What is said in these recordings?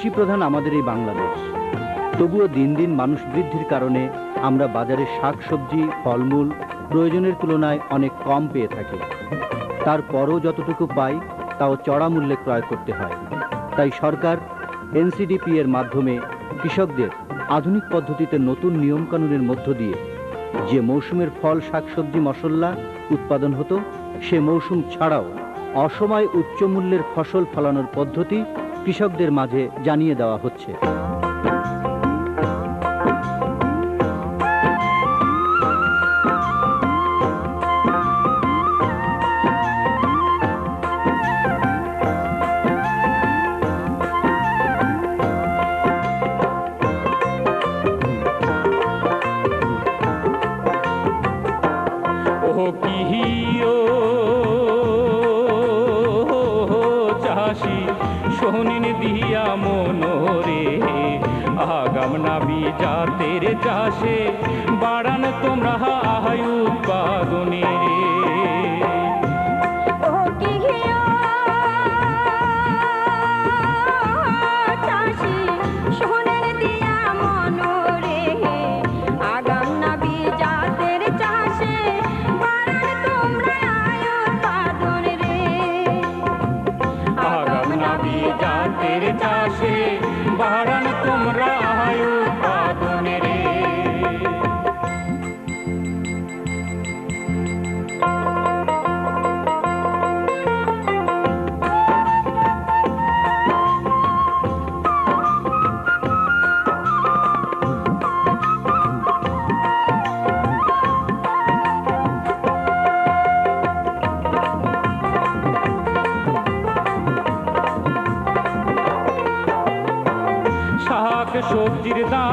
কৃষি প্রধান আমাদের এই বাংলাদেশ। তবুও দিন দিন মানুষ বৃদ্ধির কারণে আমরা বাজারে শাক, সবজি, ফলমূল প্রয়োজনের তুলনায় অনেক কম পেয়ে থাকি। তারপরও যতটুকু পাই তাও চড়া মূল্যে ক্রয় করতে হয়। তাই সরকার, এনসিডিপি এর মাধ্যমে কৃষকদের আধুনিক পদ্ধতিতে নতুন নিয়মকানুনের মধ্য দিয়ে যে মৌসুমের ফল শাকসবজি মশলা উৎপাদন হতো, সে মৌসুম ছাড়াও অসময় উচ্চ মূল্যের ফসল ফলানোর পদ্ধতি কৃষকদের মাঝে জানিয়ে দেওয়া হচ্ছে। ও কিহিও আগাম নাবি জাতের চাষে বাড়ান তোমরা আহায় উৎপাদনে। সবজির দাম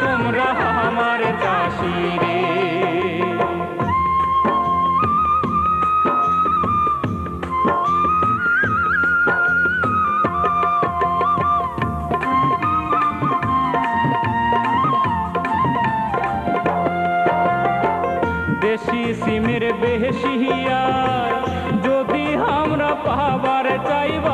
তোমরা আমার চাষি দেশি সিমের বেশি যদি আমরা পাবার চাইবা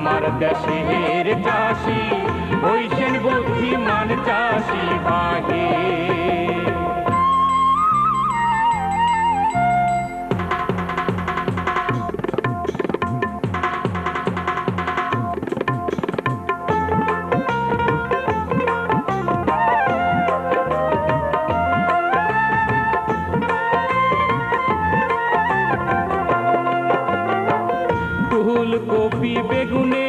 আমার দেশের চাষি হইছেন বুদ্ধিমান চাষি বাগে ফুলকপি বেগুনের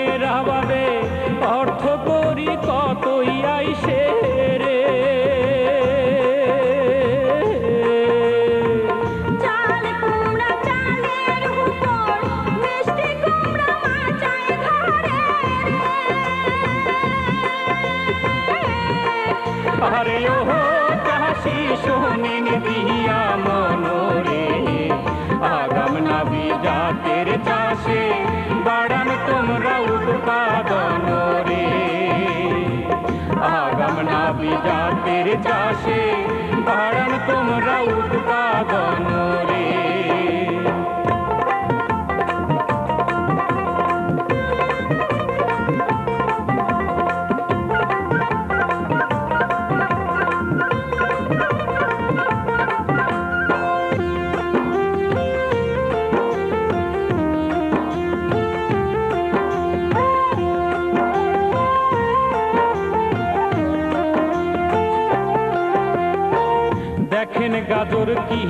আগাম বিজা জাতের চাষে ভাড়ন তোমরা উৎপাদন রে।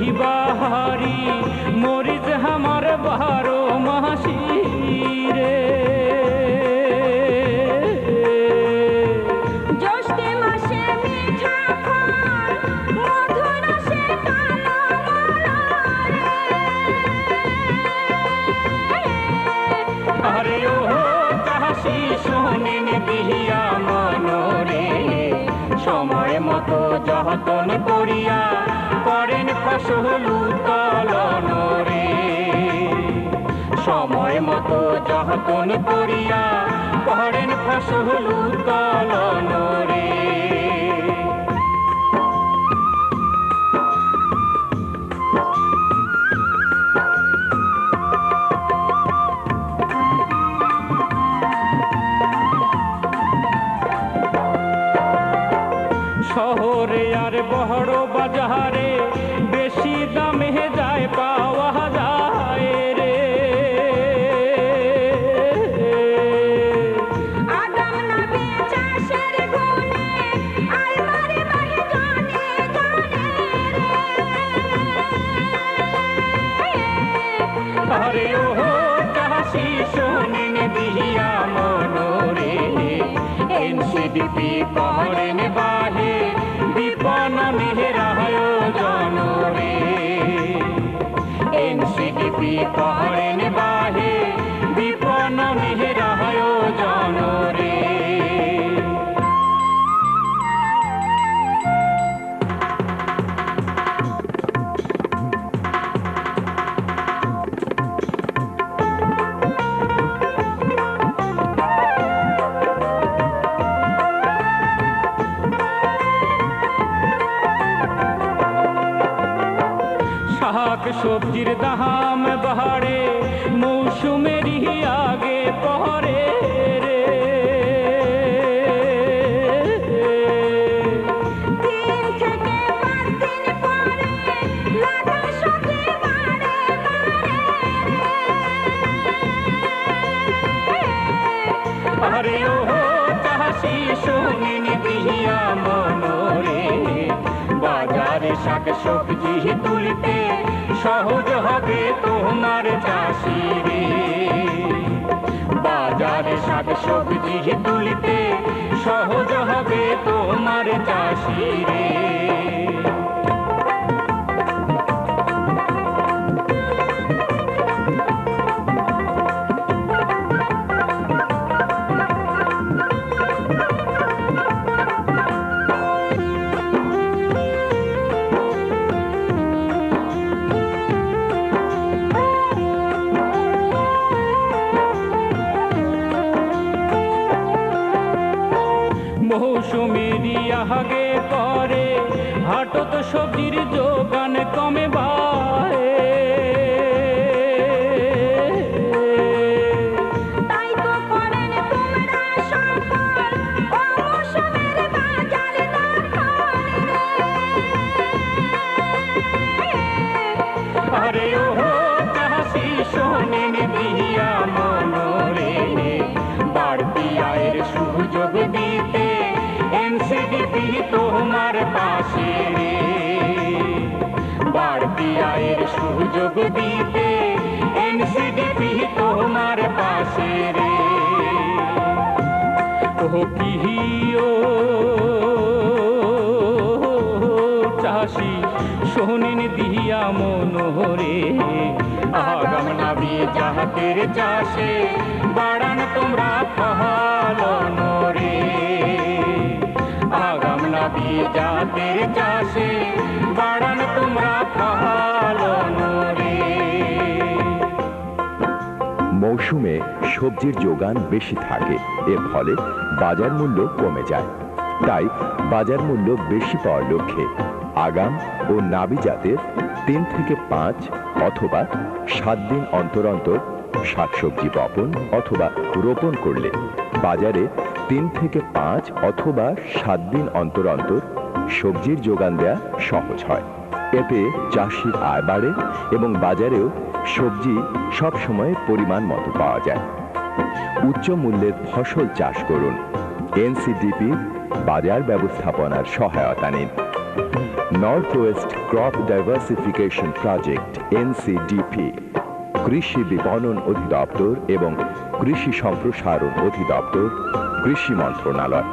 ही बहारी मोरिज हमार बहारो महाशी रे আরে ও কাশি শোনেন বিহিয়া মনরে। সময় মতো যতন করিয়া যতন করিয়া করেন ফসল উত্তোলন শহরে আর বড় বাজারে বেশি দামে সবজির দাম বাড়ে মৌসুমেরই আগে পরে রে। আরে ও চাষি শোনেন মনোরে। বাজারে শাক সবজি তুলতে সহজ হবে তোমার চাষি রে বাজারে শাক সবজি তুলিতে সহজ হবে তোমার চাষি পরে হাটত সবজির যোগান এনসিডিপি তোমার পাশে। বাড়তি আয়ের সুযোগ দিতে এনসিডিপি তোমার পাশে রে। ও কিহিও চাষি শোনেন দিয়া মনোহরে। আগাম নাবি জাহাতের চাষে, বাড়ান তোমরা ফলন রে আগাম নাবি জাহাতের চাষে, বাড়ান তোমরা মৌসুমে সবজির যোগান বেশি থাকে, এর ফলে বাজার মূল্য কমে যায়। তাই বাজার মূল্য বেশি পাওয়ার লক্ষ্যে আগাম ও নাবি জাতের তিন থেকে পাঁচ অথবা সাত দিন অন্তর অন্তর শাকসবজি বপন অথবা রোপণ করলে বাজারে তিন থেকে পাঁচ অথবা সাত দিন অন্তর অন্তর সবজির যোগান দেয়া সহজ হয়। এতে চাষির আয় বাড়ে এবং বাজারেও সবজি সব সময় পরিমাণ মতো পাওয়া যায়। উচ্চ মূল্যের ফসল চাষ করুন। এনসিডিপি বাজার ব্যবস্থাপনার সহায়তা নিন। North west crop diversification project NCDP কৃষি বিপণন অধিদপ্তর এবং কৃষি সম্প্রসারণ অধিদপ্তর কৃষি মন্ত্রণালয়।